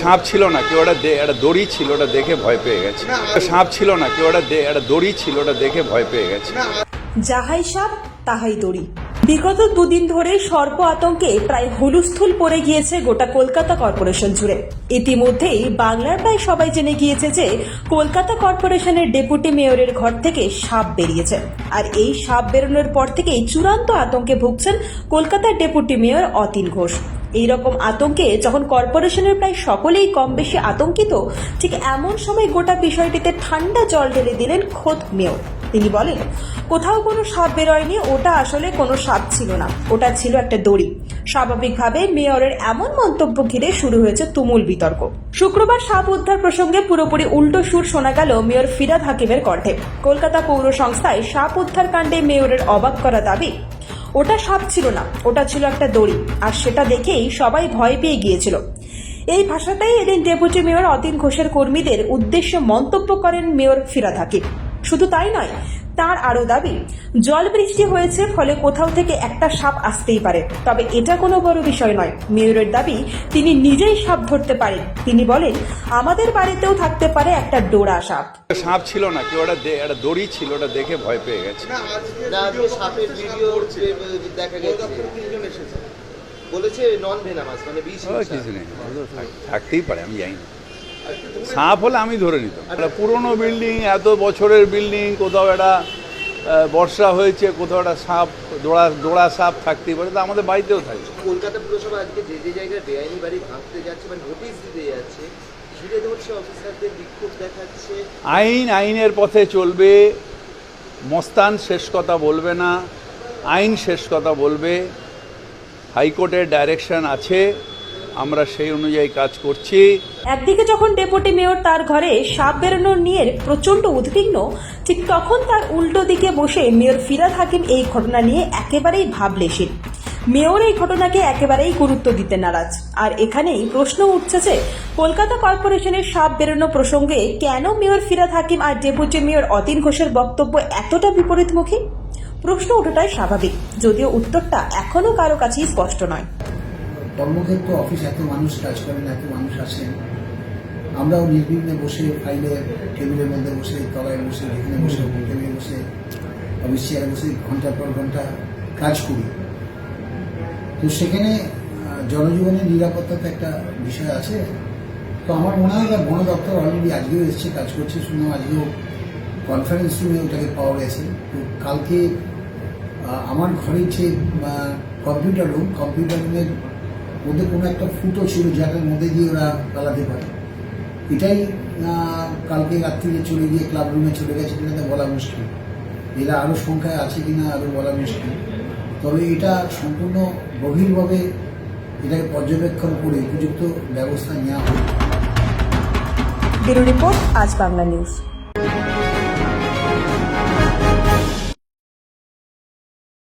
সাপ ছিল না, কেউ একটা একটা দড়ি ছিল ওটা দেখে ভয় পেয়ে গেছে। সাপ ছিল না, কেউ একটা একটা দড়ি ছিল ওটা দেখে ভয় পেয়ে গেছে। যাহাই সাপ, তাহাই দড়ি। বিগত দুদিন ধরে সর্প আতঙ্কে প্রায় হুলুস্থুল পড়ে গিয়েছে গোটা কলকাতা কর্পোরেশন জুড়ে। ইতিমধ্যেই বাংলার প্রায় সবাই জেনে গিয়েছে যে কলকাতা কর্পোরেশনের ডেপুটি মেয়রের ঘর থেকে সাপ বেরিয়েছে। আর এই সাপ বেরোনোর পর থেকেই চূড়ান্ত আতঙ্কে ভুগছেন কলকাতার ডেপুটি মেয়র অতীন ঘোষ। এই রকম আতঙ্কে যখন কর্পোরেশনের প্রায় সকলেই কম বেশি আতঙ্কিত, ঠিক এমন সময় গোটা বিষয়টিতে ঠান্ডা জল ঢেলে দিলেন খোদ মেয়র। তিনি বলেন, কোথাও কোনো সাপ বেরোয়নি, ওটা আসলে কোনো সাপ ছিল না, ওটা ছিল একটা দড়ি। স্বাভাবিকভাবে মেয়রের এমন মন্তব্য ঘিরে শুরু হয়েছে তুমুল বিতর্ক। শুক্রবার সাপ উদ্ধার প্রসঙ্গে পুরোপুরি উল্টো সুর শোনা গেল মেয়র ফিরাদ হাকিমের কণ্ঠে। কলকাতা পৌর সংস্থায় সাপ উদ্ধার কাণ্ডে মেয়রের অবাক করা দাবি ওটা সাপ ছিল না। ওটা ছিল একটা দড়ি। আর সেটা দেখেই সবাই ভয় পেয়ে গিয়েছিল। এই ভাষাটাই এদিন ডেপুটি মেয়র অতীন ঘোষের কর্মীদের উদ্দেশ্য মন্তব্য করেন মেয়র ফিরাদ হাকিম। শুধু তাই নয় তার আরও দাবি জল বৃষ্টি হয়েছে ফলে কোথাও থেকে একটা সাপ আসতেই পারে। তবে এটা কোনো বড় বিষয় নয়। মেয়রের দাবি তিনি নিজেই সাপ ধরতে পারেন। তিনি বলেন আমাদের বাড়িতেও থাকতে পারে একটা ডোরা সাপ। সাপ ছিল না একটা দে- একটা দড়ি ছিল ওটা দেখে ভয় পেয়ে গেছে। না আজকে সাপের ভিডিও দেখা গেছে। বলেছে নন ভেনামাস মানে বিষ থাকতেই পারে আমি জানি না। সাপ হলে আমি ধরে নিতাম। একটা পুরনো বিল্ডিং এত বছরের বিল্ডিং কোথাও একটা বর্ষা হয়েছে কোথাও একটা সাপ দোড়া দোড়া সাপ থাকতেই পারে তো আমাদের বাড়িতেও থাকে। কলকাতা পুরসভা আজকে যে যে জায়গায় বেআইনি বাড়ি ভাঙতে যাচ্ছে মানে নোটিশ দিতে যাচ্ছে ঘিরে ধরছে অফিসারদের বিক্ষোভ দেখাচ্ছে। আইন আইনের পথে চলবে মস্তান শেষ কথা বলবে না আইন শেষ কথা বলবে হাইকোর্টের ডাইরেকশন আছে আমরা সেই অনুযায়ী কাজ করছি। একদিকে যখন ডেপুটি মেয়র তার ঘরে সাপ বেরোনো নিয়ে প্রচণ্ড উদ্বিগ্ন, ঠিক তখন তার উল্টো দিকে বসে মেয়র ফিরাদ হাকিম এই ঘটনা নিয়ে একেবারেই ভাবলেশীন। মেয়র এই ঘটনাকে একেবারেই গুরুত্ব দিতে নারাজ। আর এখানেই প্রশ্ন উঠছে যে, কলকাতা কর্পোরেশনের সাপ বেরোনো প্রসঙ্গে কেন মেয়র ফিরাদ হাকিম আর ডেপুটি মেয়র অতীন ঘোষের বক্তব্য এতটা বিপরীতমুখী? প্রশ্ন ওঠাটাই স্বাভাবিক, যদিও উত্তরটা এখনও কারও কাছেই স্পষ্ট নয়। কর্মক্ষেত্র অফিস এত মানুষ কাজ করেন এত মানুষ আসেন। আমরাও নির্বিঘ্নে বসে ফাইলে টেবিলের মধ্যে বসে তলায় বসে যেখানে বসে টেবিলে বসে অফিস চেয়ারে বসে ঘণ্টার পর ঘণ্টা কাজ করি। তো সেখানে জনজীবনের নিরাপত্তা তো একটা বিষয় আছে। তো আমার মনে হয় যে বন দপ্তর অলরেডি আজকেও এসছে কাজ করছে শুনলাম আজকেও কনফারেন্স রুমে ওটাকে পাওয়া গেছে। তো কালকে আমার ঘরের যে কম্পিউটার রুম কম্পিউটার রুমের মধ্যে কোনো একটা ফুটো ছিল যাটার মধ্যে দিয়ে ওরা পালাতে পারে। এটাই কালকে রাত্রিরে চলে গিয়ে ক্লাব রুমে চলে গেছে কিনা তা বলা মুশকিল। এরা আরও সংখ্যায় আছে কিনা আরও বলা মুশকিল। তবে এটা সম্পূর্ণ গভীরভাবে এটাকে পর্যবেক্ষণ করে উপযুক্ত ব্যবস্থা নেওয়া ব্যুরো রিপোর্ট আজ বাংলা নিউজ।